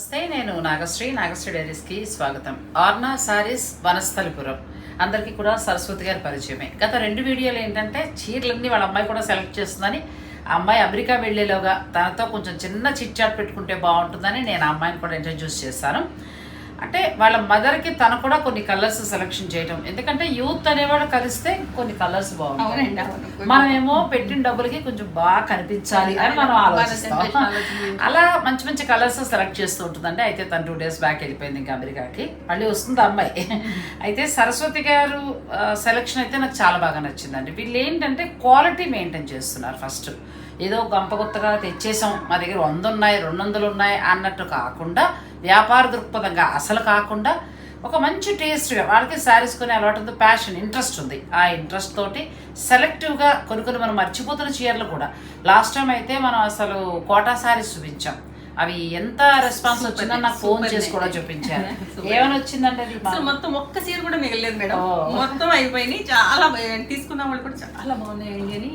నమస్తే నేను నాగశ్రీ. నాగశ్రీ డైరీస్కి స్వాగతం. ఆర్నా సారీస్ వనస్థలిపురం. అందరికీ కూడా సరస్వతి గారి పరిచయమే. గత రెండు వీడియోలు ఏంటంటే చీరలన్నీ వాళ్ళ అమ్మాయి కూడా సెలెక్ట్ చేస్తుందని ఆ అమ్మాయి అమెరికా వెళ్ళేలోగా తనతో కొంచెం చిన్న చిట్చాట్ పెట్టుకుంటే బాగుంటుందని నేను ఆ అమ్మాయిని కూడా ఇంట్రడ్యూస్ చేశాను. అంటే వాళ్ళ మదర్కి తను కూడా కొన్ని కలర్స్ సెలెక్షన్ చేయటం. ఎందుకంటే యూత్ అనేవాడు కలిస్తే కొన్ని కలర్స్ బాగుంటాయి. మనమేమో పెట్టిన డబ్బులకి కొంచెం బాగా కనిపించాలి అని మనం ఆలోచిస్తాం. అలా మంచి మంచి కలర్స్ సెలెక్ట్ చేస్తూ ఉంటుందండి. అయితే తను టూ డేస్ బ్యాక్ వెళ్ళిపోయింది ఇంకా అమెరికాకి. మళ్ళీ వస్తుంది అమ్మాయి. అయితే సరస్వతి గారు సెలెక్షన్ అయితే నాకు చాలా బాగా నచ్చిందండి. వీళ్ళు ఏంటంటే క్వాలిటీ మెయింటైన్ చేస్తున్నారు ఫస్ట్ ఏదో గంపగుత్తగా తెచ్చేసాం మా దగ్గర వంద ఉన్నాయి రెండు వందలు ఉన్నాయి అన్నట్టు కాకుండా వ్యాపార దృక్పథంగా అసలు కాకుండా ఒక మంచి టేస్ట్గా వాళ్ళకి శారీస్ కొని అలవాటు ఉంది ప్యాషన్ ఇంట్రెస్ట్ ఉంది. ఆ ఇంట్రెస్ట్ తోటి సెలెక్టివ్గా కొన్ని కొన్ని మనం మర్చిపోతున్న చీరలు కూడా. లాస్ట్ టైం అయితే మనం అసలు కోటా శారీస్ చూపించాం. అవి ఎంత రెస్పాన్స్ వచ్చిందని నాకు ఫోన్ చేసి కూడా. చూపించారు. ఏమైనా వచ్చిందంటే మొత్తం ఒక్క చీర కూడా మిగలేదు మేడం. మొత్తం అయిపోయినాయి. చాలా తీసుకున్న వాళ్ళు కూడా చాలా బాగున్నాయండి అని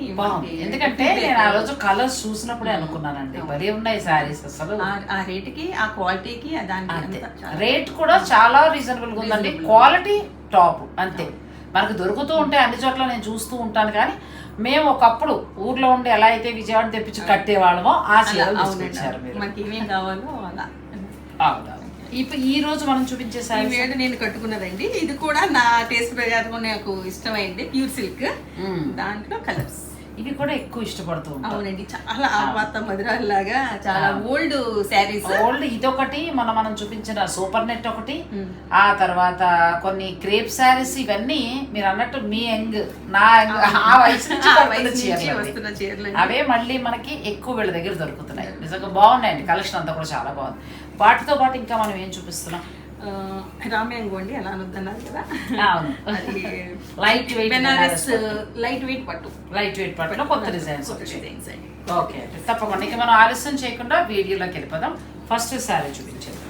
ఎందుకంటే. నేను ఆ రోజు కలర్స్ చూసినప్పుడే అనుకున్నానండి. భలే ఉన్నాయి శారీస్ అసలు. ఆ- రేటుకి ఆ క్వాలిటీకి దానికి చాలా రేట్ కూడా చాలా రీజనబుల్గా ఉందండి. క్వాలిటీ టాప్ అంతే. మనకు దొరుకుతూ ఉంటే అన్ని చోట్ల నేను చూస్తూ ఉంటాను కానీ మేము ఒకప్పుడు ఊర్లో ఉండి ఎలా అయితే విజయవాడ తెప్పించి కట్టేవాళ్ళమో ఆ చీరలు అవునండి తీసుకొచ్చారు మీరు మనకి ఏమేం కావాలో అలా. ఇప్పుడు ఈ రోజు మనం చూపించే వేడు నేను కట్టుకున్నదండి. ఇది కూడా నా టేస్ట్ ప్రకారం నాకు ఇష్టమైంది. Pure silk. దాంట్లో కలర్స్. ఇవి కూడా ఎక్కువ ఇష్టపడుతూ అవునండి చాలా ఆపాత మధురాల్లాగా చాలా ఓల్డ్ శారీస్. ఓల్డ్ ఇదొకటి మనం మనం చూపించిన సూపర్ నెట్ ఒకటి. ఆ తర్వాత కొన్ని క్రేప్ శారీస్ ఇవన్నీ మీరు అన్నట్టు మీ యంగ్ నా యంగ్ ఆ వయసు నుంచి అవే మళ్ళీ మనకి ఎక్కువ వీళ్ళ దగ్గర దొరుకుతున్నాయి. నిజంగా బాగున్నాయండి కలెక్షన్ అంతా కూడా చాలా బాగుంది. వాటితో పాటు ఇంకా మనం ఏం చూపిస్తున్నాం? రామ్యాంగోండి అలా అనొద్దన్నారు కదా. అది light weight Banaras light weight పట్టు. లైట్ వెయిట్ పట్టులో కొత్త డిజైన్స్ డిజైన్స్ అండి. ఓకే అండి తప్పకుండా. ఇంకా మనం ఆలస్యం చేయకుండా వీడియోలోకి వెళ్ళిపోదాం. ఫస్ట్ శారీ చూపించేది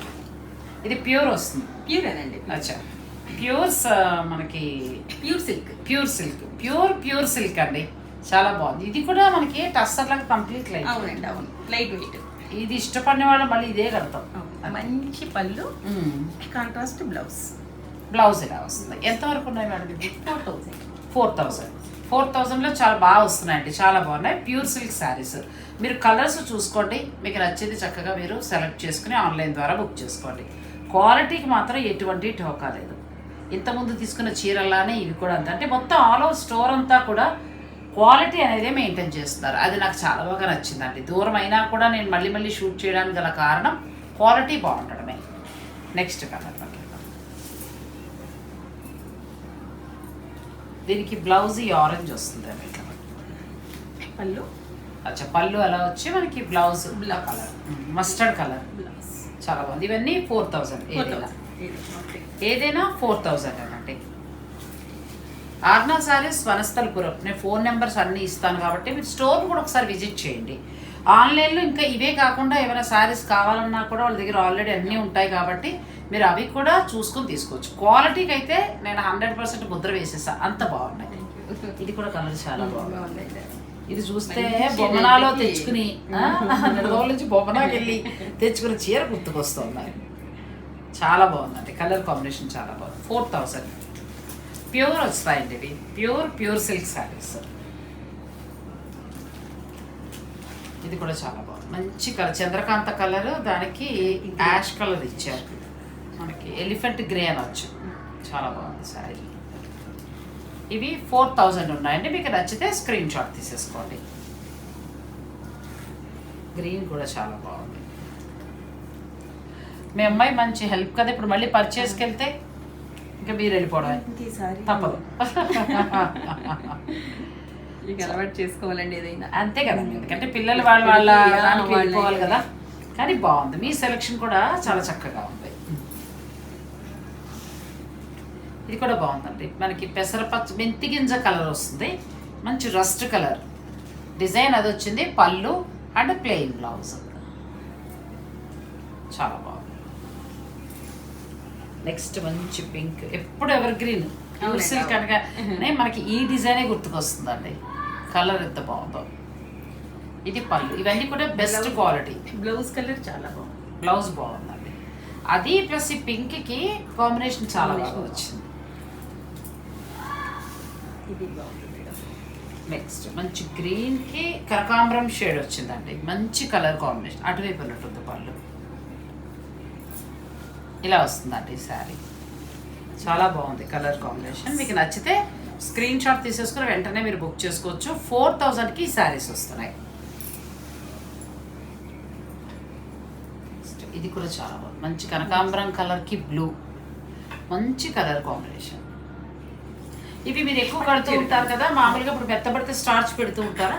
ఇది ప్యూర్ వస్తుంది. ప్యూరేనండి అచ్చా. ప్యూర్స్ మనకి pure silk pure silk pure pure silk అండి. చాలా బాగుంది. ఇది కూడా మనకి టస్సర్ లాగా కంప్లీట్ లైట్ అవునండి అవును. లైట్ వెయిట్ ఇది ఇష్టపడిన వాళ్ళు మళ్ళీ ఇదే కడతాం. మంచి పళ్ళు. కాంట్రాస్ట్ బ్లౌజ్ బ్లౌజ్ ఇలా వస్తుంది. ఎంతవరకు ఉన్నాయి మేడం ఇది? Four thousand four thousand four థౌజండ్లో చాలా బాగా వస్తున్నాయండి. చాలా బాగున్నాయి. ప్యూర్ సిల్క్ శారీస్ మీరు కలర్స్ చూసుకోండి. మీకు నచ్చేది చక్కగా మీరు సెలెక్ట్ చేసుకుని ఆన్లైన్ ద్వారా బుక్ చేసుకోండి. క్వాలిటీకి మాత్రం ఎటువంటి ఢోకా లేదు. ఇంతకుముందు తీసుకున్న చీరలానే ఇవి కూడా అంతే. అంటే మొత్తం ఆల్ ఓవర్ స్టోర్ అంతా కూడా క్వాలిటీ అనేది మెయింటైన్ చేస్తున్నారు. అది నాకు చాలా బాగా నచ్చిందండి. దూరం అయినా కూడా నేను మళ్ళీ మళ్ళీ షూట్ చేయడానికి గల కారణం క్వాలిటీ బాగుండడమే. నెక్స్ట్ కలర్ దీనికి బ్లౌజ్ ఈ ఆరెంజ్ వస్తుంది ఇట్లా పళ్ళు? అచ్చా పళ్ళు అలా వచ్చి మనకి blouse colour mustard colour blouse. చాలా బాగుంది. ఇవన్నీ ఫోర్ థౌజండ్ ఏదైనా. ఫోర్ థౌజండ్ అనండి ఆర్నా సారీస్ వనస్థలపురం నేను ఫోన్ నెంబర్స్ అన్నీ ఇస్తాను కాబట్టి మీరు స్టోర్ కూడా ఒకసారి విజిట్ చేయండి. ఆన్లైన్లో ఇంకా ఇవే కాకుండా ఏమైనా సారీస్ కావాలన్నా కూడా వాళ్ళ దగ్గర ఆల్రెడీ అన్నీ ఉంటాయి కాబట్టి మీరు అవి కూడా చూసుకొని తీసుకోవచ్చు. క్వాలిటీకి అయితే నేను హండ్రెడ్ పర్సెంట్ ముద్ర వేసేసా. అంత బాగున్నాయి. ఇది కూడా కలర్ చాలా బాగుంది. ఇది చూస్తే బొమ్మనాలో. తెచ్చుకుని ఆ, రెండు రోజుల నుంచి బొమ్మనాకి వెళ్ళి తెచ్చుకుని చీర గుర్తుకొస్తుంది చాలా బాగుందండి. కలర్ కాంబినేషన్ చాలా బాగుంది. Four thousand. ప్యూర్ వస్తాయండి ఇవి. Pure pure silk saris. ఇది కూడా చాలా బాగుంది. మంచి కలర్. చంద్రకాంత కలర్ దానికి యాష్ కలర్ ఇచ్చారు. మనకి ఎలిఫెంట్ గ్రే అనొచ్చు చాలా బాగుంది శారీ ఇవి ఫోర్ థౌజండ్ ఉన్నాయండి. మీకు నచ్చితే స్క్రీన్ షాట్ తీసేసుకోండి. గ్రీన్ కూడా చాలా బాగుంది. మీ అమ్మాయి మంచి హెల్ప్ కదా. ఇప్పుడు మళ్ళీ పర్చేస్కి వెళ్తే ఇంకా మీరు వెళ్ళిపోవడమే. ఈసారి తప్పదు. అలవాటు చేసుకోవాలండి ఏదైనా. అంతే కదండి ఎందుకంటే పిల్లలు వాళ్ళ వాళ్ళ దానికి వెళ్ళిపోవాలి కదా. కానీ బాగుంది. మీ సెలెక్షన్ కూడా చాలా చక్కగా ఉంది. ఇది కూడా బాగుందండి. మనకి పెసరపచ్చ మెంతి గింజ కలర్ వస్తుంది. మంచి రస్ట్ కలర్. డిజైన్ అది వచ్చింది పళ్ళు అండ్ ప్లెయిన్ బ్లౌజ్. చాలా బాగుంది. నెక్స్ట్ మంచి పింక్. ఎప్పుడు ఎవర్ గ్రీన్ సిల్క్. అనగానే మనకి ఈ డిజైనే గుర్తుకొస్తుందండి. కలర్ ఎంత బాగుందో. ఇది పళ్ళు. ఇవన్నీ కూడా బెస్ట్ క్వాలిటీ బ్లౌజ్ కలర్ చాలా బాగుంది. బ్లౌజ్ బాగుందండి. అది ప్లస్ ఈ పింక్కి కాంబినేషన్ చాలా బాగా వచ్చింది. ఇది బాగుంది మేడం నెక్స్ట్ మంచి గ్రీన్కి కనకాంబరం షేడ్ వచ్చిందండి. మంచి కలర్ కాంబినేషన్ అటువైపు ఉన్నట్టుంది పళ్ళు. ఇలా వస్తుందండి ఈ శారీ చాలా బాగుంది కలర్ కాంబినేషన్ మీకు నచ్చితే స్క్రీన్ షాట్ తీసేసుకుని వెంటనే మీరు బుక్ చేసుకోవచ్చు. ఫోర్ థౌజండ్కి ఈ శారీస్ వస్తున్నాయి. ఇది కూడా చాలా బాగుంది. మంచి కనకాంబరం కలర్కి బ్లూ మంచి కలర్ కాంబినేషన్. ఇవి మీరు ఎక్కువ కడుతూ ఉంటారు కదా మామూలుగా ఇప్పుడు మెత్తబడితే స్టార్చ్ పెడుతూ ఉంటారా?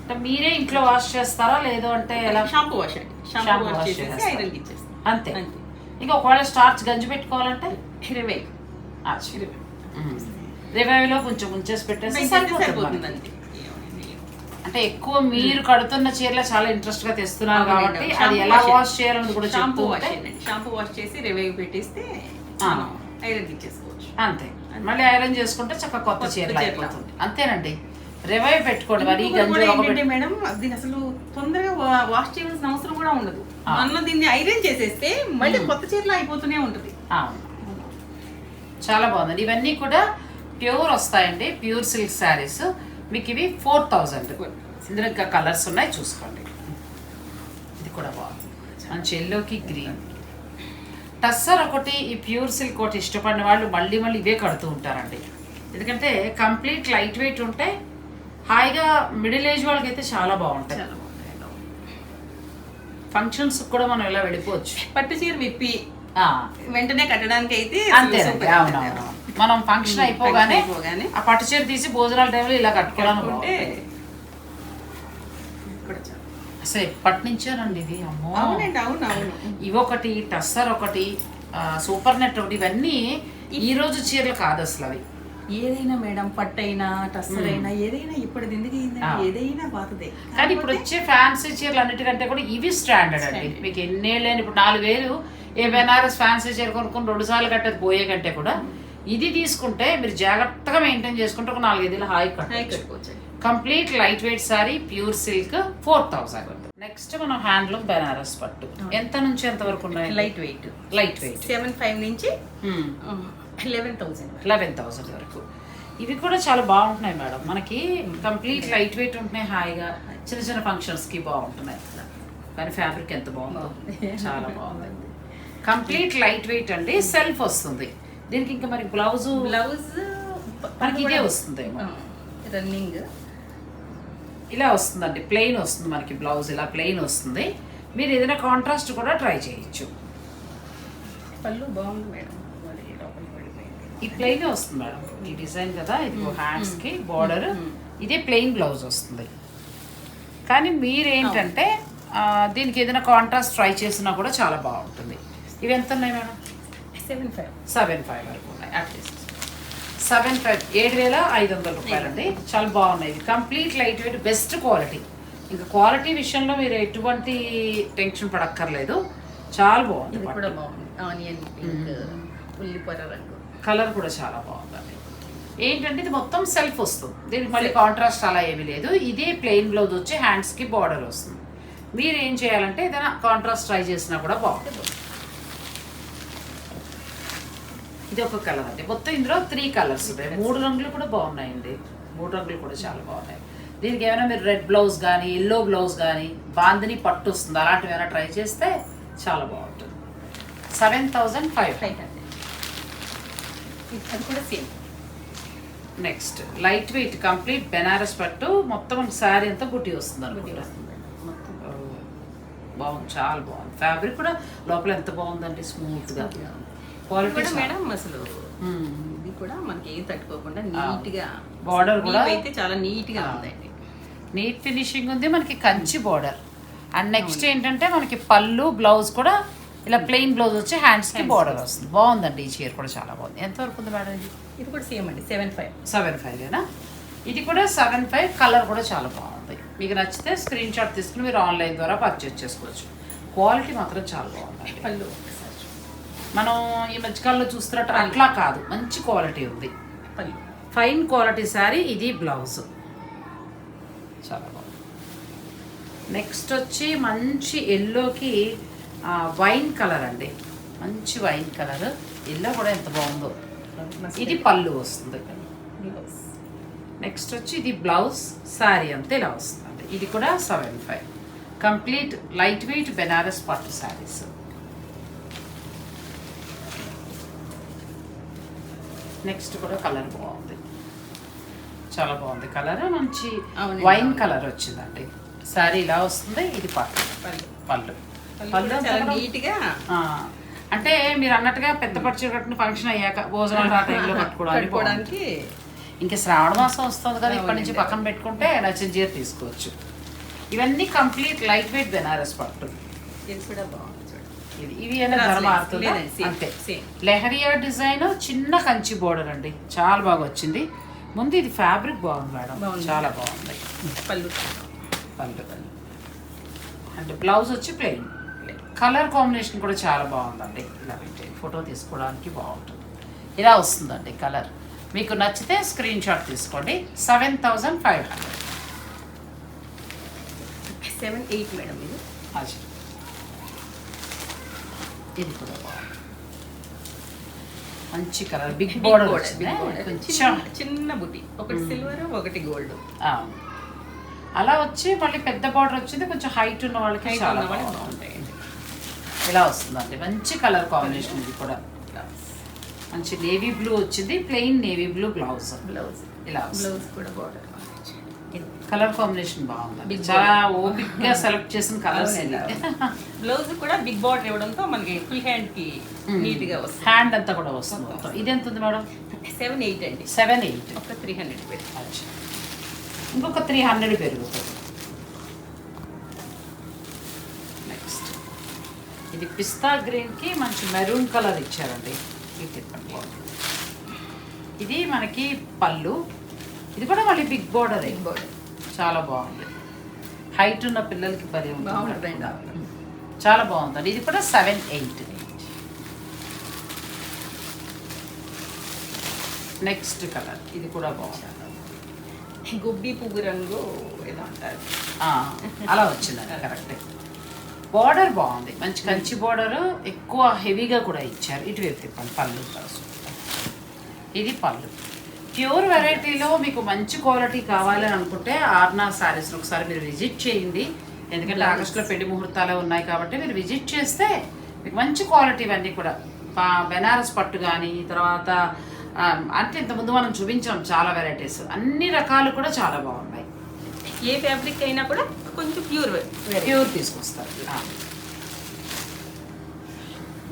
అంటే మీరే ఇంట్లో వాష్ చేస్తారా? లేదు అంటే ఎలా? షాంపూ వాష్ అండి షాంపూ వాష్ ఇచ్చేస్తాం అంతే. ఇంకా ఒకవేళ స్టార్చ్ గంజి పెట్టుకోవాలంటే? ఇరవై. రివైవ్లో కొంచెం ఉంచేసి పెట్టేసి సరిపోతుంది అంటే ఎక్కువ మీరు కడుతున్న చీరలు చాలా ఇంట్రెస్ట్గా తెస్తున్నారు. కాబట్టి అది ఎలా వాష్ చేయాలని కూడా షాంపూ వాష్ షాంపూ వాష్ చేసి రివైవ్ పెట్టేస్తే ఐరన్ ఇచ్చేసుకోవచ్చు అంతే. మళ్ళీ ఐరన్ చేసుకుంటే చక్కగా కొత్త చీరలు చీరలు. అయిపోతుంది. అంతేనండి. రివైవ్ పెట్టుకోండి. మరి ఏంటంటే మేడం? దీని అసలు తొందరగా వాష్ చేయాల్సిన అవసరం కూడా ఉండదు. మనం దీన్ని ఐరన్ చేసేస్తే మళ్ళీ కొత్త చీరలు అయిపోతూనే ఉంటుంది. చాలా బాగుందండి. ఇవన్నీ కూడా ప్యూర్ వస్తాయండి ప్యూర్ సిల్క్ శారీస్. మీకు ఇవి ఫోర్ థౌజండ్. ఇందులో ఇంకా కలర్స్ ఉన్నాయి చూసుకోండి. ఇది కూడా బాగుంది. మంచి ఎల్లోకి గ్రీన్. టస్సర్ ఒకటి ఈ ప్యూర్ సిల్క్ ఒకటి ఇష్టపడిన వాళ్ళు మళ్ళీ మళ్ళీ ఇవే కడుతూ ఉంటారండి. ఎందుకంటే కంప్లీట్ లైట్ వెయిట్ ఉంటే హాయిగా మిడిల్ ఏజ్ వాళ్ళకి అయితే చాలా బాగుంటాయి. ఫంక్షన్స్ కూడా మనం ఇలా వెళ్ళిపోవచ్చు. పట్టు చీర విప్పి వెంటనే కట్టడానికి అయితే సూపర్. అవునవును. మనం ఫంక్షన్ అయిపోగానే ఆ పట్టు చీర తీసి భోజనాల టైంలో ఇలా చాలా- అసలు ఎప్పటి నుంచేనండి ఇది అమ్మో. అవునండి అవును అవును. ఇవి ఒకటి టస్సర్ ఒకటి సూపర్ నెట్ ఒకటి ఇవన్నీ ఈ రోజు చీరలు కాదు అసలు అవి. ఏదైనా మేడం పట్టు అయినా టస్సర్ అయినా ఏదైనా ఇప్పటిది ఎందుకు ఏదైనా పాతదే కానీ ఇప్పుడు వచ్చే ఫ్యాన్సీ చీరలు అన్నిటికంటే కూడా ఇవి స్టాండర్డ్ అండి. మీకు ఎన్నేళ్ళని ఇప్పుడు నాలుగు వేలు ఏ బెనారస్ ఫ్యాన్సీ చీర కొనుక్కొని రెండు సార్లు కట్టేది పోయే కంటే కూడా ఇది తీసుకుంటే మీరు జాగ్రత్తగా మెయింటైన్ చేసుకుంటే ఒక నాలుగైదు హాయి కట్టుకోవచ్చు. Complete light weight sari pure silk four thousand next మనం హ్యాండ్లూమ్ బెనారస్ పట్టు. ఎంత నుంచి ఎంత వరకు ఉన్నాయి? Light weight. Light weight. Seven five నుంచి లెవెన్ థౌసండ్ లెవెన్ థౌసండ్ వరకు. ఇవి కూడా చాలా బాగుంటున్నాయి మేడం. మనకి కంప్లీట్ లైట్ వెయిట్ ఉంటున్నాయి హాయిగా. చిన్న చిన్న ఫంక్షన్స్కి బాగుంటున్నాయి. కానీ ఫ్యాబ్రిక్ ఎంత బాగుందో? బాగుంది. చాలా బాగుంది. కంప్లీట్ లైట్ వెయిట్ అండి. సెల్ఫ్ వస్తుంది. దీనికి ఇంకా మరి బ్లౌజ్ బ్లౌజ్ మనకి ఇదే వస్తుందేమో. రన్నింగ్. ఇలా వస్తుందండి ప్లెయిన్ వస్తుంది మనకి బ్లౌజ్ ఇలా ప్లెయిన్ వస్తుంది. మీరు ఏదైనా కాంట్రాస్ట్ కూడా ట్రై చేయొచ్చు. పళ్ళు బాగుంది మేడం. ఈ ప్లెయిన్ వస్తుంది మేడం? ఈ డిజైన్ కదా ఇది హ్యాండ్స్కి బార్డర్ ఇదే ప్లెయిన్ బ్లౌజ్ వస్తుంది. కానీ మీరేంటంటే దీనికి ఏదైనా కాంట్రాస్ట్ ట్రై చేసినా కూడా చాలా బాగుంటుంది. ఇవి ఎంత ఉన్నాయి madam? Seven five. Seven five వరకు ఉన్నాయి అట్లీస్ట్ సెవెన్ ఫైవ్ ఏడు వేల ఐదు వందల రూపాయలండి చాలా బాగున్నాయి. Complete light weight best quality. ఇంకా క్వాలిటీ విషయంలో మీరు ఎటువంటి టెన్షన్ పడక్కర్లేదు. చాలా బాగుంది కూడా బాగుంది. ఆనియన్ పింక్ ఉల్లిపొర రంగు. కలర్ కూడా చాలా బాగుందండి. ఏంటంటే ఇది మొత్తం సెల్ఫ్ వస్తుంది. దీనికి మళ్ళీ కాంట్రాస్ట్ అలా ఏమీ లేదు. ఇదే ప్లెయిన్ బ్లౌజ్ వచ్చి హ్యాండ్స్కి బార్డర్ వస్తుంది. మీరు ఏం చేయాలంటే ఏదైనా కాంట్రాస్ట్ ట్రై చేసినా కూడా బాగుంటుంది. ఇది ఒక కలర్ అండి. మొత్తం ఇందులో త్రీ కలర్స్ ఉన్నాయి మూడు రంగులు కూడా బాగున్నాయండి. మూడు రంగులు కూడా చాలా బాగున్నాయి. దీనికి ఏమైనా మీరు రెడ్ బ్లౌజ్ కానీ ఎల్లో బ్లౌజ్ కానీ బాందిని పట్టు వస్తుంది. అలాంటివి ఏమైనా ట్రై చేస్తే చాలా బాగుంటుంది. సెవెన్ థౌజండ్ ఫైవ్ అది కూడా same next light weight complete Banaras పట్టు. మొత్తం శారీ అంతా బుట్టి వస్తుంది అనుకుంటా. బాగుంది. చాలా బాగుంది. ఫ్యాబ్రిక్ కూడా లోపల ఎంత బాగుందండి స్మూత్గా. ఇది క్వాలిటీ మేడం అసలు. ఇది కూడా మనకి ఏం తట్టుకోకుండా నీట్గా Border కూడా- అయితే చాలా నీట్గా. ఉందండి. నీట్ ఫినిషింగ్ ఉంది మనకి కంచి బార్డర్ అండ్ నెక్స్ట్ ఏంటంటే మనకి పళ్ళు బ్లౌజ్ కూడా ఇలా ప్లెయిన్ బ్లౌజ్ వచ్చి హ్యాండ్స్కి బార్డర్ వస్తుంది. బాగుందండి ఈ చీర కూడా చాలా బాగుంది. ఎంత వరకు ఉంది మేడం ఇది? ఇది కూడా సేమ్ అండి సెవెన్ ఫైవ్ సెవెన్ ఫైవ్ ఇది కూడా సెవెన్ ఫైవ్ కలర్ కూడా చాలా బాగుంది. మీకు నచ్చితే స్క్రీన్ షాట్ తీసుకుని మీరు ఆన్లైన్ ద్వారా పర్చేస్ చేసుకోవచ్చు. క్వాలిటీ మాత్రం చాలా బాగుంది పళ్ళు. మనం ఈ మధ్యకాలంలో చూస్తున్నట్టు అట్లా కాదు. మంచి క్వాలిటీ ఉంది. ఫైన్ క్వాలిటీ శారీ ఇది బ్లౌజ్. చాలా బాగుంది. నెక్స్ట్ వచ్చి మంచి ఎల్లోకి వైన్ కలర్ అండి. మంచి వైన్ కలర్. ఎల్లో కూడా ఎంత బాగుందో. ఇది పళ్ళు వస్తుంది. నెక్స్ట్ వచ్చి ఇది బ్లౌజ్ శారీ అంతే ఇలా వస్తుంది. ఇది కూడా seven five. Complete light weight Banaras పట్టు శారీస్. నెక్స్ట్ కూడా కలర్ బాగుంది. చాలా బాగుంది కలర్ మంచి వైన్. కలర్ వచ్చిందండి. శారీ ఇలా వస్తుంది ఇది పట్టు పళ్ళు. పళ్ళు. పళ్ళు పళ్ళు కూడా అంతా చాలా కూడా- నీట్గా. ఆ, అంటే మీరు అన్నట్టుగా పెద్ద చీర కట్టిన ఫంక్షన్ అయ్యాక భోజనాలు ఆ టైంలో కట్టుకోవడానికి ఇంకా శ్రావణ మాసం వస్తుంది కదా ఇప్పటి నుంచి. పక్కన పెట్టుకుంటే నచ్చిన చీర తీసుకోవచ్చు. ఇవన్నీ కంప్లీట్ లైట్ వెయిట్ బెనారస్ పట్టు. ఇది కూడా బాగుంది. ఇది. ఇవి same, అంతే. లెహరియా డిజైన్ చిన్న కంచి బోర్డర్ అండి. చాలా బాగా వచ్చింది. ముందు ఇది ఫ్యాబ్రిక్ బాగుంది మేడం. చాలా బాగుంది. పళ్ళు. పళ్ళు అంటే బ్లౌజ్ వచ్చి ప్లెయిన్ కలర్ కాంబినేషన్ కూడా చాలా బాగుందండి. ఇలా పెట్టి ఫోటో తీసుకోవడానికి బాగుంటుంది. ఇలా వస్తుందండి కలర్ మీకు నచ్చితే స్క్రీన్ షాట్ తీసుకోండి. Seven thousand five hundred seven eight madam ఇది. ఇది కూడా బాగుంది మంచి కలర్ బిగ్ బోర్డర్. కొంచెం చిన్న- బుట్టి ఒకటి సిల్వర్ ఒకటి గోల్డ్. అలా వచ్చి మళ్ళీ పెద్ద బార్డర్ వచ్చింది కొంచెం హైట్ ఉన్న వాళ్ళకి చాలా బాగుంటాయి. ఇలా వస్తుందండి. మంచి కలర్ కాంబినేషన్ ఇది కూడా. మంచి నేవీ బ్లూ వచ్చింది plain navy blue blouse blouse ఇలా బ్లౌజ్ కూడా బార్డర్ కలర్ కాంబినేషన్ బాగుంది. చాలా ఓపిక్గా సెలెక్ట్ చేసిన కలర్స్ బ్లౌజ్ కూడా బిగ్ బార్డర్ ఇవ్వడంతో మనకి ఫుల్ హ్యాండ్కి నీట్గా వస్తుంది. హ్యాండ్ అంతా కూడా వస్తుంది మొత్తం ఇది ఎంత ఉంది మేడం? సెవెన్ ఎయిట్ అండి. Seven eight. ఒక త్రీ హండ్రెడ్ పెట్టి ఇంకొక త్రీ హండ్రెడ్ పెరుగుతుంది నెక్స్ట్. ఇది పిస్తా గ్రీన్కి మంచి మెరూన్ కలర్ ఇచ్చారండి. ఇది మనకి పళ్ళు. ఇది కూడా మళ్ళీ బిగ్ బోర్డర్ బిగ్ బార్డర్ చాలా బాగుంది. హైట్ ఉన్న పిల్లలకి పది బాగుంటుందండి చాలా బాగుందండి. ఇది కూడా సెవెన్ ఎయిట్ నెక్స్ట్ కలర్ ఇది కూడా బాగుంది. గుబ్బి పువ్వు రంగు ఏదో అంటారు. అలా వచ్చిందండి కరెక్టే బార్డర్ బాగుంది. మంచి కంచి బార్డర్ ఎక్కువ హెవీగా కూడా ఇచ్చారు. ఇటువైపు తిప్పండి పళ్ళు. ఇది పళ్ళు. ప్యూర్ వెరైటీలో మీకు మంచి క్వాలిటీ కావాలని అనుకుంటే ఆర్నా శారీస్ ఒకసారి మీరు విజిట్ చేయండి. ఎందుకంటే ఆగస్టులో పెళ్ళి ముహూర్తాలే ఉన్నాయి కాబట్టి మీరు విజిట్ చేస్తే మీకు మంచి క్వాలిటీ ఇవన్నీ కూడా. బెనారస్ పట్టు కానీ తర్వాత అంటే ఇంతకుముందు మనం చూపించాం చాలా వెరైటీస్. అన్ని రకాలు కూడా చాలా బాగున్నాయి. ఏ ఫ్యాబ్రిక్ అయినా కూడా కొంచెం ప్యూర్ ప్యూర్ తీసుకొస్తారు.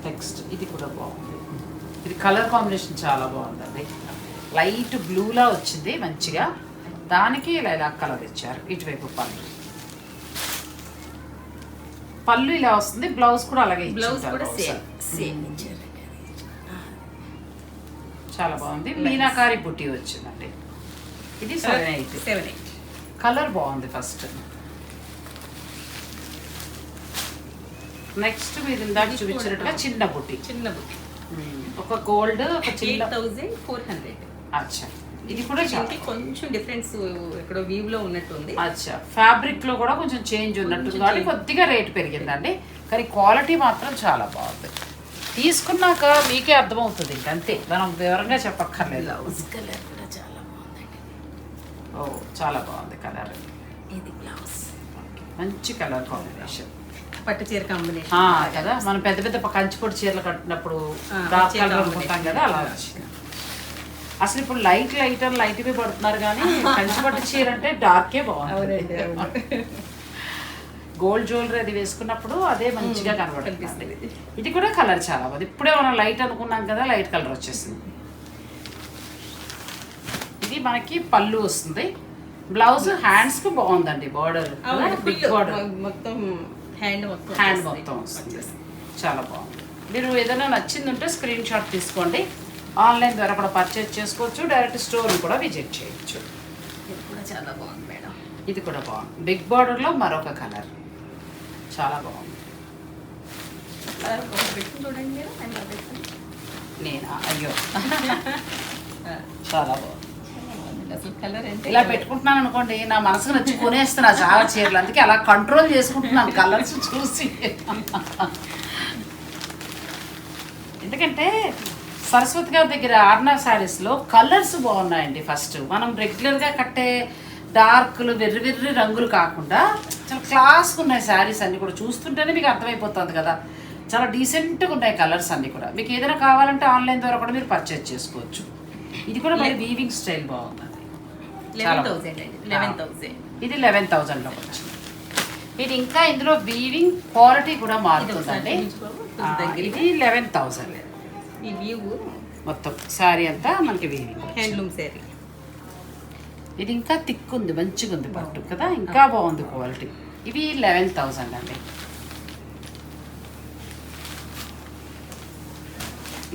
నెక్స్ట్ ఇది కూడా బాగుంది. ఇది కలర్ కాంబినేషన్ చాలా బాగుందండి. లైట్ బ్లూలా వచ్చింది మంచిగా. దానికి ఇలా ఇలా కలర్ ఇచ్చారు ఇటువైపు పళ్ళు. పళ్ళు ఇలా వస్తుంది బ్లౌజ్ కూడా అలాగే బ్లౌజ్ కూడా సేమ్. సేమ్. ఇచ్చారు. చాలా బాగుంది. మీనాకారి బుట్టి వచ్చిందండి. ఇది seven eight. Seven eight. Colour బాగుంది ఫస్ట్. నెక్స్ట్ మీరు ఇందాక ఇది చూపించినట్టుగా చిన్న బుట్టి. చిన్న బుట్టి. ఒక గోల్డ్ ఒక చిన్న థౌజండ్ ఫోర్ హండ్రెడ్. అచ్చా. ఇది కూడా దీనికి కొంచెం డిఫరెన్స్ ఎక్కడో వ్యూ లో ఉన్నట్టుంది. అచ్చా. ఫ్యాబ్రిక్లో కూడా కొంచెం చేంజ్ ఉన్నట్టు కొంచెం కాబట్టి change. కొద్దిగా రేట్ పెరిగిందండి. కానీ క్వాలిటీ మాత్రం చాలా బాగుంది. తీసుకున్నాక మీకే అర్థమవుతుంది ఇంక అంతే. మనం వివరంగా చెప్పక్కర్లేదు. బ్లౌజ్ కలర్ కూడా చాలా బాగుందండి. ఓ చాలా బాగుంది కలర్ ఇది బ్లౌజ్ మంచి కలర్ కాంబినేషన్ పట్టు చీర కాంబినేషన్ కదా. మనం పెద్ద పెద్ద కంచిపొడి చీరలు కట్టినప్పుడు కలర్. అనుకుంటాం కదా అలా వచ్చింది. అసలు ఇప్పుడు లైట్ లైట్ అని లైట్గా పడుతున్నారు కానీ కంచిపట్టు చీర అంటే డార్కే. బాగుంది గోల్డ్ జ్యువెలరీ అది వేసుకున్నప్పుడు అదే మంచిగా కనబడుతుంది. ఇది కూడా కలర్ చాలా బాగుంది. ఇప్పుడే మనం లైట్ అనుకున్నాం కదా లైట్ కలర్ వచ్చేసింది. ఇది మనకి పళ్ళు వస్తుంది. బ్లౌజ్ హ్యాండ్స్కి బాగుందండి బార్డర్ బిగ్ బార్డర్ మొత్తం హ్యాండ్ మొత్తం హ్యాండ్. మొత్తం వస్తుంది. చాలా బాగుంది. మీరు ఏదైనా నచ్చింది ఉంటే స్క్రీన్ షాట్ తీసుకోండి. ఆన్లైన్ ద్వారా కూడా పర్చేజ్ చేసుకోవచ్చు డైరెక్ట్ స్టోర్ కూడా విజిట్ చేయొచ్చు. ఇది కూడా చాలా బాగుంది మేడం. ఇది కూడా బాగుంది. బిగ్ బార్డర్లో మరొక కలర్ చాలా బాగుంది. చూడండి నేను? అయ్యో. చాలా బాగుంది. ఇలా పెట్టుకుంటున్నాను అనుకోండి నా మనసుకు నచ్చి కొనేస్తున్నా చాలా చీరలు. అందుకే అలా కంట్రోల్ చేసుకుంటున్నాను కలర్స్ చూసి. ఎందుకంటే సరస్వతి గారి దగ్గర ఆర్నా శారీస్లో కలర్స్ బాగున్నాయండి ఫస్ట్. మనం రెగ్యులర్గా కట్టే డార్క్లు వెర్రి వెర్రి రంగులు కాకుండా చాలా క్లాస్గా ఉన్నాయి శారీస్ అన్ని కూడా. చూస్తుంటేనే మీకు అర్థమైపోతుంది కదా. చాలా డీసెంట్గా ఉన్నాయి కలర్స్ అన్ని కూడా. మీకు ఏదైనా కావాలంటే ఆన్లైన్ ద్వారా కూడా మీరు పర్చేజ్ చేసుకోవచ్చు. ఇది కూడా మరి వీవింగ్ స్టైల్ బాగుంది థౌసండ్ ఇది లెవెన్ థౌజండ్లో వచ్చింది. ఇది ఇంకా ఇందులో వీవింగ్ క్వాలిటీ కూడా మారుతుందండి. ఇది లెవెన్ థౌజండ్ ఈ వ్యూ మొత్తం శారీ అంతా మనకి వీవింగ్ హ్యాండ్లూమ్ శారీ ఇది ఇంకా థిక్ ఉంది మంచిగా ఉంది పట్టు కదా? ఇంకా బాగుంది క్వాలిటీ. ఇవి లెవెన్ థౌజండ్ అండి.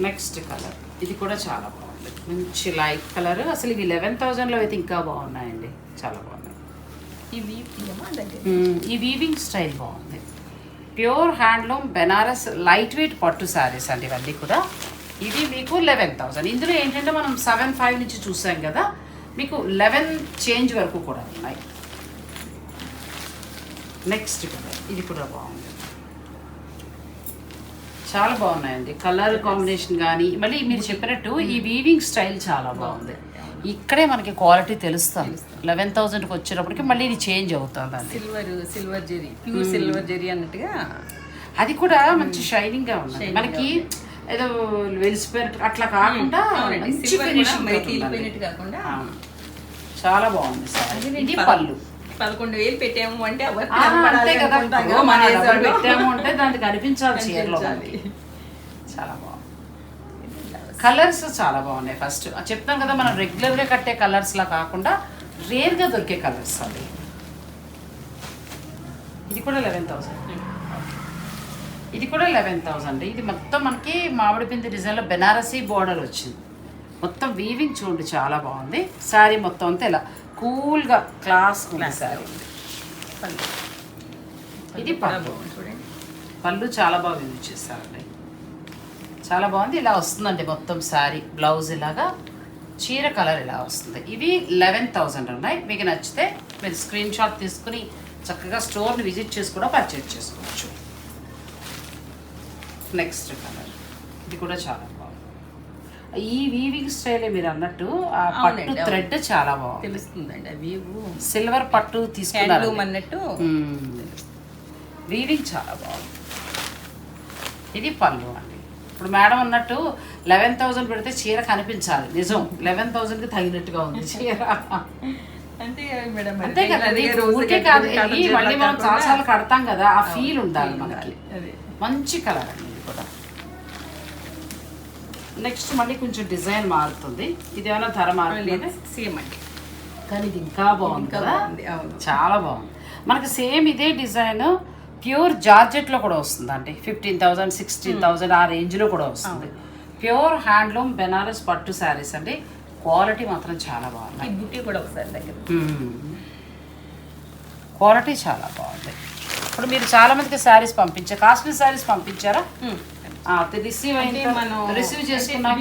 Next colour. ఇది కూడా చాలా బాగుంది. మంచి లైట్ కలర్. అసలు ఇవి లెవెన్ థౌజండ్లో అయితే ఇంకా బాగున్నాయండి. చాలా బాగున్నాయి. ఈ వీవింగ్ స్టైల్ బాగుంది. Pure handloom Banaras light weight పట్టు శారీస్ అండి ఇవన్నీ కూడా. ఇది మీకు లెవెన్ థౌసండ్ ఇందులో ఏంటంటే మనం సెవెన్ ఫైవ్ నుంచి చూసాం కదా మీకు లెవెన్ చేంజ్ వరకు కూడా ఉన్నాయి. నెక్స్ట్ ఇది కూడా బాగుంది. చాలా బాగున్నాయండి. కలర్ కాంబినేషన్ కానీ మళ్ళీ మీరు చెప్పినట్టు ఈ వీవింగ్ స్టైల్ చాలా బాగుంది. ఇక్కడే మనకి క్వాలిటీ తెలుస్తుంది. లెవెన్ థౌజండ్కి వచ్చేటప్పటికి మళ్ళీ ఇది చేంజ్ అవుతుంది silver silver zari pure silver zari అన్నట్టుగా. అది కూడా మంచి షైనింగ్గా ఉంది. మనకి ఏదో వెలిసిపోయినట్టు అట్లా కాకుండా మంచి. తేలిపోయినట్టు కాకుండా అవును. చాలా బాగుంది సార్. ఇది పళ్ళు. పదకొండు వేలు పెట్టాము అంటే అంతే కదా. పెట్టాము అంటే దానికి కనిపించాలి చీరలో. చాలా బాగుంది. కలర్స్ చాలా బాగున్నాయి ఫస్ట్. చెప్తాం కదా మనం రెగ్యులర్గా కట్టే కలర్స్ లా కాకుండా రేర్గా దొరికే కలర్స్ అవి. ఇది కూడా లెవెన్ థౌసండ్ ఇది కూడా లెవెన్ థౌసండ్ ఇది మొత్తం మనకి మామిడి పిండి డిజైన్లో బెనారసీ బోర్డర్ వచ్చింది. మొత్తం వీవింగ్ చూడండి చాలా బాగుంది. శారీ మొత్తం అంతా ఇలా కూల్గా క్లాస్ ఉంది శారీ పళ్ళు. ఇది పళ్ళు. పళ్ళు చాలా బాగా యూజ్ చేస్తారండి. చాలా బాగుంది. ఇలా వస్తుందండి మొత్తం శారీ. బ్లౌజ్ ఇలాగా చీర కలర్ ఇలా వస్తుంది. ఇవి లెవెన్ థౌజండ్ ఉన్నాయి. మీకు నచ్చితే మీరు స్క్రీన్ షాట్ తీసుకుని చక్కగా స్టోర్ని విజిట్ చేసి కూడా పర్చేజ్ చేసుకోవచ్చు. Next colour. ఇది కూడా చాలా బాగుంది. ఈ వీవింగ్ స్టైల్ మీరు అన్నట్టు ఆ పట్టు. థ్రెడ్ చాలా బాగుంది. తెలుస్తుందండి సిల్వర్ పట్టు తీసుకున్నారు. అన్నట్టు. వీవింగ్ చాలా బాగుంది. ఇది పళ్ళు. అండి ఇప్పుడు మేడం అన్నట్టు లెవెన్ థౌజండ్ పెడితే చీర కనిపించాలి. నిజం. లెవెన్ థౌజండ్కి తగినట్టుగా ఉంది. చీర. అంతే మేడం అంతే కదా. ఊరికే మళ్ళీ మనం చాలాసార్లు కడతాం కదా ఆ ఫీల్ ఉండాలి మనకి. మంచి కలర్ అండి ఇది కూడా. నెక్స్ట్ మళ్ళీ కొంచెం డిజైన్ మారుతుంది. ఇది ఏమైనా ధర మారుతుంది? సేమ్ అండి. కానీ ఇది ఇంకా బాగుంది కదా. చాలా బాగుంది. మనకి సేమ్ ఇదే డిజైన్ ప్యూర్ జార్జెట్లో కూడా వస్తుందండి. ఫిఫ్టీన్ థౌజండ్ సిక్స్టీన్ థౌజండ్ ఆ రేంజ్లో కూడా వస్తుంది. ప్యూర్ హ్యాండ్లూమ్ బెనారస్ పట్టు శారీస్ అండి. క్వాలిటీ మాత్రం చాలా బాగున్నాయి బుట్టి కూడా ఒకసారి దగ్గర. క్వాలిటీ చాలా బాగుంది. ఇప్పుడు మీరు చాలా మందికి శారీస్ పంపించారు కాస్ట్లీ శారీస్ పంపించారా? రిసీవ్ అయితే మనం రిసీవ్ చేసుకున్నాక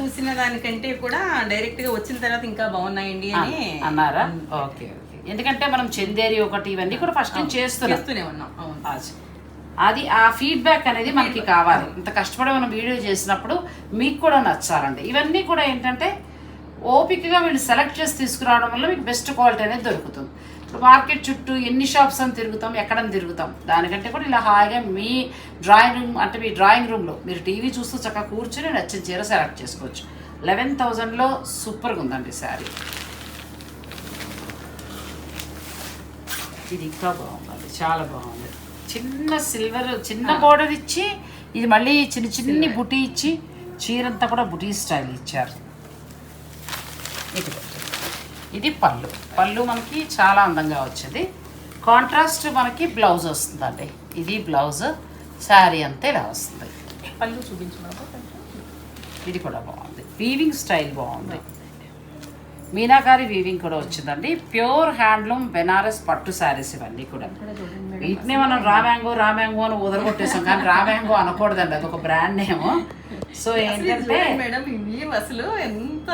చూసిన దానికంటే కూడా డైరెక్ట్గా వచ్చిన తర్వాత ఇంకా బాగున్నాయండి అని అన్నారా? ఓకే. ఎందుకంటే మనం చందేరి ఒకటి ఇవన్నీ కూడా ఫస్ట్ నుంచి చేస్తూనే ఉన్నాం. అది. ఆ ఫీడ్బ్యాక్ అనేది మనకి కావాలి. ఇంత కష్టపడి మనం వీడియో చేసినప్పుడు మీకు కూడా నచ్చాలండి. ఇవన్నీ కూడా ఏంటంటే ఓపికగా వీళ్ళు సెలెక్ట్ చేసి తీసుకురావడం వల్ల మీకు బెస్ట్ క్వాలిటీ అనేది దొరుకుతుంది. ఇప్పుడు మార్కెట్ చుట్టూ ఎన్ని షాప్స్ అని తిరుగుతాం ఎక్కడని తిరుగుతాం. దానికంటే కూడా ఇలా హాయిగా మీ డ్రాయింగ్ రూమ్ అంటే మీ డ్రాయింగ్ రూమ్లో మీరు టీవీ చూస్తూ చక్కగా కూర్చుని నచ్చిన చీర సెలెక్ట్ చేసుకోవచ్చు. లెవెన్ థౌజండ్లో సూపర్గా ఉందండి శారీ ఇది ఇంకా బాగుంది చాలా బాగుంది. చిన్న సిల్వర్ చిన్న బోర్డర్ ఇచ్చి ఇది మళ్ళీ చిన్న చిన్ని బుటీ ఇచ్చి చీరంతా కూడా బుటీ స్టైల్ ఇచ్చారు. ఇది ఇది పళ్ళు. పళ్ళు మనకి చాలా అందంగా వచ్చింది. కాంట్రాస్ట్ మనకి బ్లౌజ్ వస్తుందండి. ఇది బ్లౌజ్ శారీ అంతా ఇలా వస్తుంది. పళ్ళు చూపించమా ఇది కూడా బాగుంది. వీవింగ్ స్టైల్ బాగుంది. మీనాకారి వీవింగ్ కూడా వచ్చిందండి. ప్యూర్ హ్యాండ్లూమ్ బెనారస్ పట్టు శారీస్ ఇవన్నీ కూడా. వీటినే మనం రామ్యాంగో రామ్యాంగో అని వదలగొట్టేసాం కానీ రామ్యాంగో అనకూడదండి. అది ఒక బ్రాండ్ నేమ్. సో ఏంటంటే అసలు ఎంత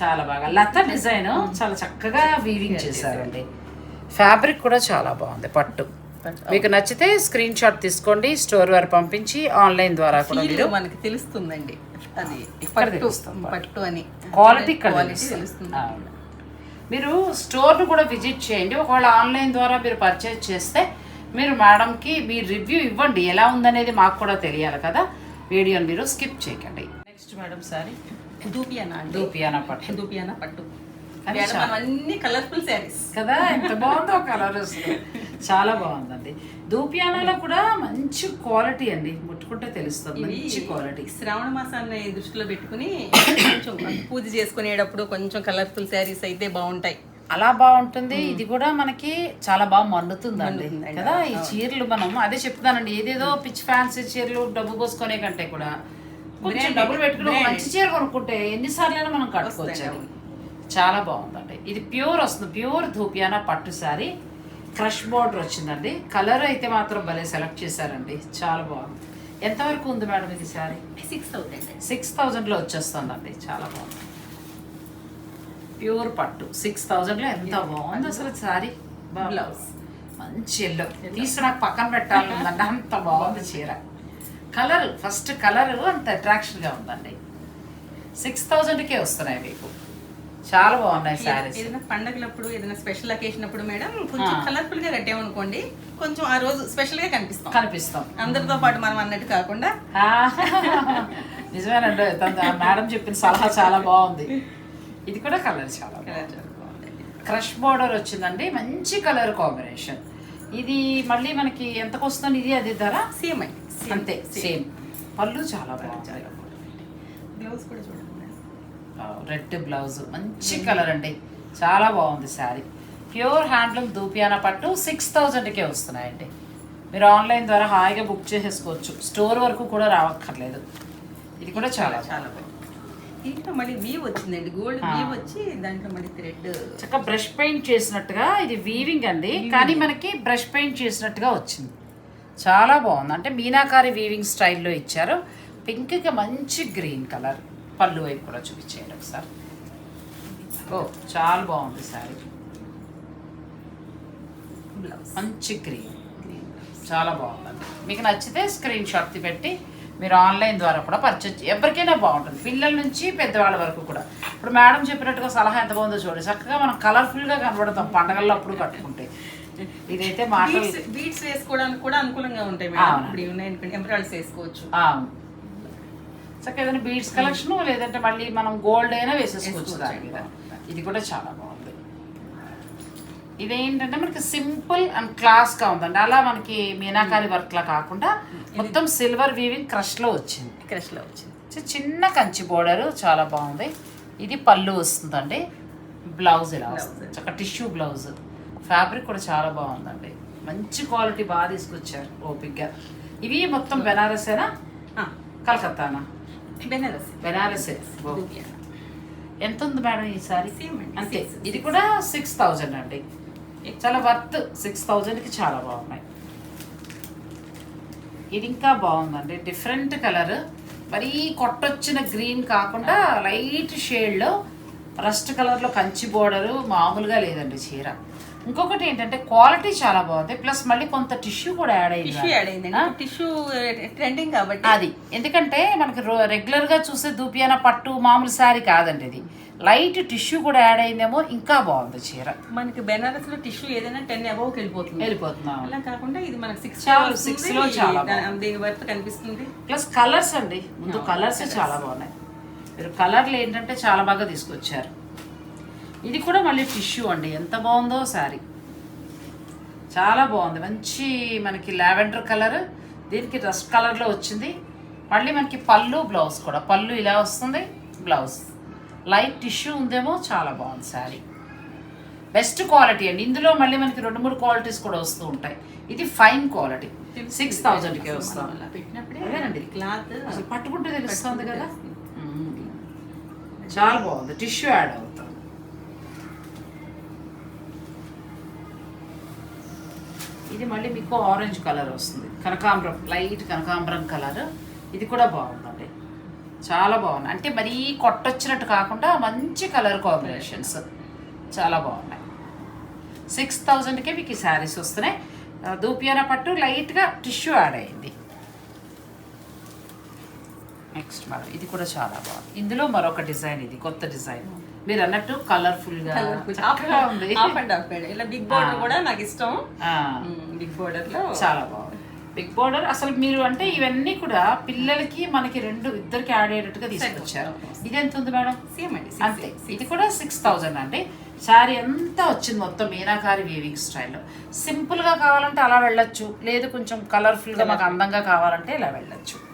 చాలా బాగా. లత డిజైన్ చాలా చక్కగా వీవింగ్ చేశారండి. ఫ్యాబ్రిక్ కూడా చాలా బాగుంది పట్టు. మీకు నచ్చితే స్క్రీన్ షాట్ తీసుకోండి స్టోర్ వారు పంపించి ఆన్లైన్ ద్వారా కూడా మీరు మనకి తెలుస్తుందండి. అది పట్టు అని. క్వాలిటీ క్వాలిటీ తెలుస్తుంది. మీరు స్టోర్ను కూడా విజిట్ చేయండి. ఒకవేళ ఆన్లైన్ ద్వారా మీరు పర్చేజ్ చేస్తే మీరు మేడంకి మీ రివ్యూ ఇవ్వండి. ఎలా ఉందనేది మాకు కూడా తెలియాలి కదా. వీడియోని మీరు స్కిప్ చేయకండి. నెక్స్ట్ మేడం సారీ దూపియానా దూపియానా పట్టు. దూపియానా పట్టు. అన్ని కలర్ఫుల్ శారీస్ కదా ఎంత బాగుందో కలర్ చాలా బాగుందండి. దూపియానాలో కూడా మంచి క్వాలిటీ అండి. ముట్టుకుంటే తెలుస్తుంది. మంచి క్వాలిటీ శ్రావణ మాసాన్ని దృష్టిలో పెట్టుకుని కొంచెం పూజ చేసుకునేటప్పుడు కొంచెం కలర్ఫుల్ శారీస్ అయితే బాగుంటాయి. అలా బాగుంటుంది. ఇది కూడా మనకి చాలా బాగా మండుతుందండి. కదా ఈ చీరలు మనం అదే చెప్తానండి ఏదేదో పిచ్ ఫ్యాన్సీ చీరలు డబ్బు పోసుకునే కంటే కూడా కొంచెం. డబ్బులు పెట్టుకుని. మంచి చీర కొనుక్కుంటే ఎన్నిసార్లైనా మనం కట్టుకోవచ్చు. చాలా బాగుందండి. ఇది ప్యూర్ వస్తుంది. ప్యూర్ ధూపియానా పట్టు సారీ క్రష్ బోర్డర్ వచ్చిందండి. కలర్ అయితే మాత్రం భలే సెలెక్ట్ చేశారండి. చాలా బాగుంది. ఎంతవరకు ఉంది మేడం ఇది సారీ సిక్స్ థౌసండ్ సిక్స్ థౌజండ్లో వచ్చేస్తుందండి. చాలా బాగుంది. ప్యూర్ పట్టు. సిక్స్ థౌజండ్లో ఎంత బాగుంది అసలు సారీ Blouse. మంచి ఎల్లో తీసి నాకు పక్కన పెట్టాలని ఉందండి అంత బాగుంది చీర. కలర్ ఫస్ట్ కలర్ అంత అట్రాక్షన్గా ఉందండి. సిక్స్ థౌజండ్కే వస్తున్నాయి మీకు. చాలా బాగున్నాయి శారీస్ ఏదైనా పండగలప్పుడు ఏదైనా స్పెషల్ అకేషన్ అప్పుడు మేడం కొంచెం. కలర్ఫుల్గా కట్టామనుకోండి కొంచెం ఆ రోజు స్పెషల్గా కనిపిస్తాం. కనిపిస్తాం. అందరితో పాటు మనం అన్నట్టు కాకుండా. నిజమేనండి మేడం చెప్పిన సలహా చాలా బాగుంది. ఇది కూడా కలర్ చాలా. కలర్ చాలా. క్రష్ బార్డర్ వచ్చిందండి మంచి కలర్ కాంబినేషన్ ఇది మళ్ళీ మనకి ఎంతకు వస్తుంది ఇది అది ధర? సేమ్ అంతే సేమ్. పళ్ళు చాలా బాగుంది బ్లౌజ్ కూడా చూడండి. రెడ్ బ్లౌజ్ మంచి కలర్ అండి. చాలా బాగుంది శారీ. ప్యూర్ హ్యాండ్లూమ్ దూపియానా పట్టు సిక్స్ థౌజండ్కే వస్తున్నాయండి. మీరు ఆన్లైన్ ద్వారా హాయిగా బుక్ చేసేసుకోవచ్చు. స్టోర్ వరకు కూడా రావక్కర్లేదు. ఇది కూడా చాలా చాలా బాగుంది. దీంట్లో మళ్ళీ వీవ్ వచ్చిందండి. గోల్డ్. వీవ్ వచ్చి దాంట్లో మళ్ళీ థ్రెడ్ చక్కగా బ్రష్ పెయింట్ చేసినట్టుగా ఇది వీవింగ్ అండి. కానీ మనకి బ్రష్ పెయింట్ చేసినట్టుగా వచ్చింది. చాలా బాగుంది. అంటే మీనాకారి వీవింగ్ స్టైల్లో ఇచ్చారు. పింక్కి మంచి గ్రీన్ కలర్. పళ్ళు వైపు కూడా చూపించేయండి ఒకసారి. ఓ చాలా బాగుంది సారీ మంచి గ్రీన్ చాలా బాగుందండి. మీకు నచ్చితే స్క్రీన్ షాట్ పెట్టి మీరు ఆన్లైన్ ద్వారా కూడా పర్చేజ్ ఎవరికైనా బాగుంటుంది. పిల్లల నుంచి పెద్దవాళ్ళ వరకు కూడా. ఇప్పుడు మేడం చెప్పినట్టుగా సలహా ఎంత బాగుందో చూడండి. చక్కగా మనం కలర్ఫుల్గా కనబడతాం పండగల్లో అప్పుడు కట్టుకుంటే. ఇదైతే మాటలు బీడ్స్ వేసుకోవడానికి కూడా అనుకూలంగా ఉంటాయి మేడం. ఇప్పుడు ఉన్నాయి ఎంబ్రాయిడ్స్ వేసుకోవచ్చు. చక్కగా ఏదైనా బీడ్స్ కలెక్షన్ లేదంటే మళ్ళీ మనం గోల్డ్ అయినా వేసేసుకోవచ్చు దాని మీద ఇది కూడా చాలా బాగుంది. ఇదేంటంటే మనకి సింపుల్ అండ్ క్లాస్గా ఉందండి. అలా మనకి మీనాకారి వర్క్లా కాకుండా మొత్తం సిల్వర్ వీవింగ్ క్రష్లో వచ్చింది. క్రష్లో వచ్చింది చిన్న కంచి బోర్డర్ చాలా బాగుంది. ఇది పళ్ళు వస్తుందండి. బ్లౌజ్ ఇలా వస్తుంది. చక్క టిష్యూ బ్లౌజ్. ఫ్యాబ్రిక్ కూడా చాలా బాగుందండి. మంచి క్వాలిటీ బాగా తీసుకొచ్చారు ఓపిక్గా ఇవి మొత్తం బెనారసేనా? కలకత్తానా? బెనారస్ బెనారసే. ఎంత ఉంది మేడం ఈ సారీ? Same అండి, అంతే ఇది. కూడా సిక్స్ థౌజండ్ అండి. చాలా వర్త్ సిక్స్ థౌజండ్కి చాలా బాగున్నాయి. ఇది ఇంకా బాగుందండి. Different colour. మరీ కొట్టొచ్చిన గ్రీన్ కాకుండా లైట్ షేడ్లో రస్ట్ కలర్లో కంచి బోర్డరు మామూలుగా లేదండి చీర. ఇంకొకటి ఏంటంటే క్వాలిటీ చాలా బాగుంది. ప్లస్ మళ్ళీ కొంత టిష్యూ కూడా యాడ్ అయింది. టిష్యూ యాడ్ అయిందండి టిష్యూ ట్రెండింగ్ కాబట్టి. అది. ఎందుకంటే మనకి రెగ్యులర్గా చూసే దూపియాన పట్టు మామూలు శారీ కాదండి ఇది. లైట్ టిష్యూ కూడా యాడ్ అయిందేమో ఇంకా బాగుంది చీర. మనకి బెనారస్లో టిష్యూ ఏదైనా టెన్ అబౌవ్ వెళ్ళిపోతుంది. వెళ్ళిపోతున్నాం అలా కాకుండా ఇది మనకి సిక్స్ six లో చాలా దీని వర్త్ కనిపిస్తుంది. ప్లస్ కలర్స్ అండి. ముందు కలర్స్ చాలా బాగున్నాయి. మీరు కలర్లు ఏంటంటే చాలా బాగా తీసుకొచ్చారు. ఇది కూడా మళ్ళీ టిష్యూ అండి. ఎంత బాగుందో శారీ. చాలా బాగుంది. మంచి మనకి లావెండర్ కలర్ దీనికి రస్ట్ కలర్లో వచ్చింది. మళ్ళీ మనకి పళ్ళు బ్లౌజ్ కూడా. పళ్ళు ఇలా వస్తుంది బ్లౌజ్. లైట్ టిష్యూ ఉందేమో చాలా బాగుంది శారీ. బెస్ట్ క్వాలిటీ అండి. ఇందులో మళ్ళీ మనకి రెండు మూడు క్వాలిటీస్ కూడా వస్తూ ఉంటాయి. ఇది ఫైన్ క్వాలిటీ. సిక్స్ థౌజండ్కే వస్తాం అదేనండి. క్లాత్ పట్టుకుంటే తెలుస్తుంది కదా. చాలా బాగుంది. టిష్యూ యాడ్ అవుతుంది. ఇది మళ్ళీ మీకు ఆరెంజ్ కలర్ వస్తుంది. కనకాంబరం లైట్ కనకాంబరం కలర్ ఇది కూడా బాగుందండి. చాలా బాగుంది. అంటే మరీ కొట్టొచ్చినట్టు కాకుండా మంచి కలర్ కాంబినేషన్స్ చాలా బాగున్నాయి. సిక్స్ థౌజండ్కే మీకు ఈ శారీస్ వస్తున్నాయి. ఆ, దూపియాన పట్టు లైట్గా టిష్యూ యాడ్ అయింది. నెక్స్ట్ మేడం ఇది కూడా చాలా బాగుంది. ఇందులో మరొక డిజైన్ ఇది. కొత్త డిజైన్ మీరు అన్నట్టు హాఫ్ మేడం ఇలా బిగ్ బోర్డర్ కూడా నాకు ఇష్టం. బిగ్ బోర్డర్లో చాలా బాగుంది. బిగ్ బోర్డర్ అసలు మీరు అంటే ఇవన్నీ కూడా పిల్లలకి మనకి రెండు ఇద్దరికి యాడ్ అయ్యేటట్టుగా తీసుకొచ్చారు. ఇది ఎంత ఉంది మేడం? సేమ్ అండి అంతే. ఇది కూడా సిక్స్ థౌజండ్ అండి. శారీ అంతా వచ్చింది మొత్తం మీనాకారి వీవింగ్ స్టైల్లో సింపుల్గా కావాలంటే అలా వెళ్ళొచ్చు. లేదు కొంచెం కలర్ఫుల్గా మాకు అందంగా కావాలంటే ఇలా వెళ్ళొచ్చు.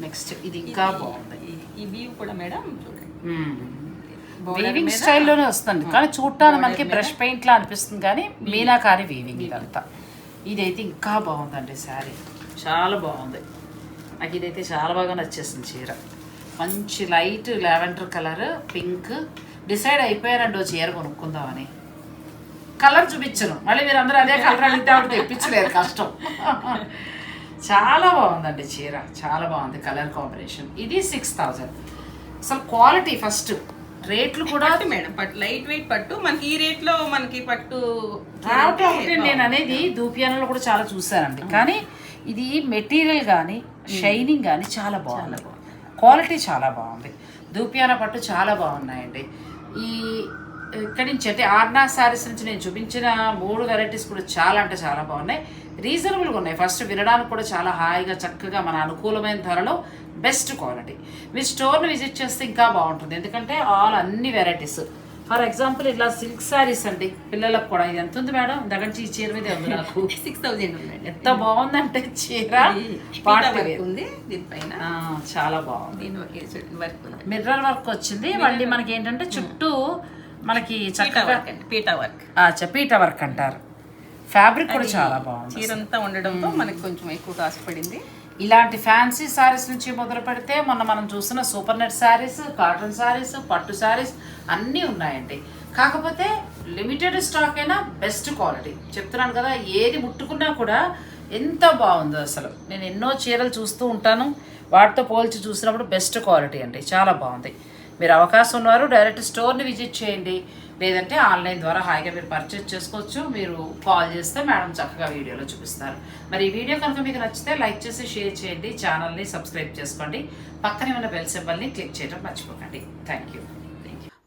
నెక్స్ట్ ఇది ఇంకా బాగుంది. ఈ- వ్యూ కూడా మేడం చూడండి. వీవింగ్ మీద- స్టైల్లోనే వస్తుంది. కానీ చూడటానికి మనకి బ్రష్ పెయింట్ లా అనిపిస్తుంది కానీ మీనాకారి వీవింగ్ ఇదంతా. ఇదైతే ఇంకా బాగుందండి శారీ. చాలా బాగుంది. నాకు ఇదైతే చాలా బాగా నచ్చేసింది చీర. మంచి light lavender colour pink. Decide అయిపోయారండి ఓ చీర కొనుక్కుందామని. కలర్ చూపించను మళ్ళీ మీరు అందరూ అదే కలర్ అడిగితే ఆవిడ తెప్పించలేరు కష్టం. చాలా బాగుందండి చీర. చాలా బాగుంది కలర్ కాంబినేషన్. ఇది సిక్స్ థౌజండ్ అసలు క్వాలిటీ ఫస్ట్ రేట్లు కూడా మేడం పట్టు లైట్ వెయిట్ పట్టు మనకి ఈ రేట్లో మనకి పట్టు ఒకటి నేను అనేది దూపియానలో కూడా చాలా చూసానండి. కానీ ఇది మెటీరియల్ కానీ షైనింగ్ కానీ చాలా బాగుంది. క్వాలిటీ చాలా బాగుంది. దూపియాన పట్టు చాలా బాగున్నాయండి. ఈ ఇక్కడి నుంచి అంటే ఆర్నా శారీస్ నుంచి నేను చూపించిన మూడు వెరైటీస్ కూడా చాలా అంటే చాలా బాగున్నాయి. రీజనబుల్గా ఉన్నాయి. ఫస్ట్ వినడానికి కూడా చాలా హాయిగా చక్కగా మన అనుకూలమైన ధరలో బెస్ట్ క్వాలిటీ మీరు స్టోర్ని విజిట్ చేస్తే ఇంకా బాగుంటుంది. ఎందుకంటే ఆల్ అన్ని వెరైటీస్ ఫర్ ఎగ్జాంపుల్ ఇట్లా సిల్క్ శారీస్ అండి. పిల్లలకు కూడా ఇది ఎంత ఉంది మేడం? దగ్గర నుంచి ఈ చీర మీదే ఉంది నాకు? సిక్స్ థౌజండ్ ఎంత బాగుందంటే చీర. ఉంది. దీనిపైన చాలా బాగుంది. వర్క్ మిర్రర్ వర్క్ వచ్చింది. మళ్ళీ మనకి ఏంటంటే చుట్టూ మనకి చక్కగా పీటా వర్క్. వర్క్ అంటారు. ఫ్యాబ్రిక్ కూడా చాలా బాగుంది చీరంతా ఉండడంతో మనకి కొంచెం ఎక్కువ కాస్ట్ పడింది. ఇలాంటి ఫ్యాన్సీ శారీస్ నుంచి మొదలు పెడితే మొన్న మనం చూసిన super net saris cotton saris పట్టు శారీస్ అన్నీ ఉన్నాయండి. కాకపోతే లిమిటెడ్ స్టాక్ అయినా బెస్ట్ క్వాలిటీ. చెప్తున్నాను కదా ఏది ముట్టుకున్నా కూడా ఎంత బాగుందో అసలు. నేను ఎన్నో చీరలు చూస్తూ ఉంటాను. వాటితో పోల్చి చూసినప్పుడు బెస్ట్ క్వాలిటీ అండి. చాలా బాగుంది. మీరు అవకాశం ఉన్నవారు డైరెక్ట్ స్టోర్ని విజిట్ చేయండి. లేదంటే ఆన్లైన్ ద్వారా హాయిగా మీరు పర్చేస్ చేసుకోవచ్చు. మీరు కాల్ చేస్తే మేడం చక్కగా వీడియోలో చూపిస్తారు. మరి ఈ వీడియో కనుక మీకు నచ్చితే లైక్ చేసి షేర్ చేయండి. ఛానల్ని సబ్స్క్రైబ్ చేసుకోండి. పక్కనే ఉన్న బెల్ సింబల్ని క్లిక్ చేయడం మర్చిపోకండి. Thank you.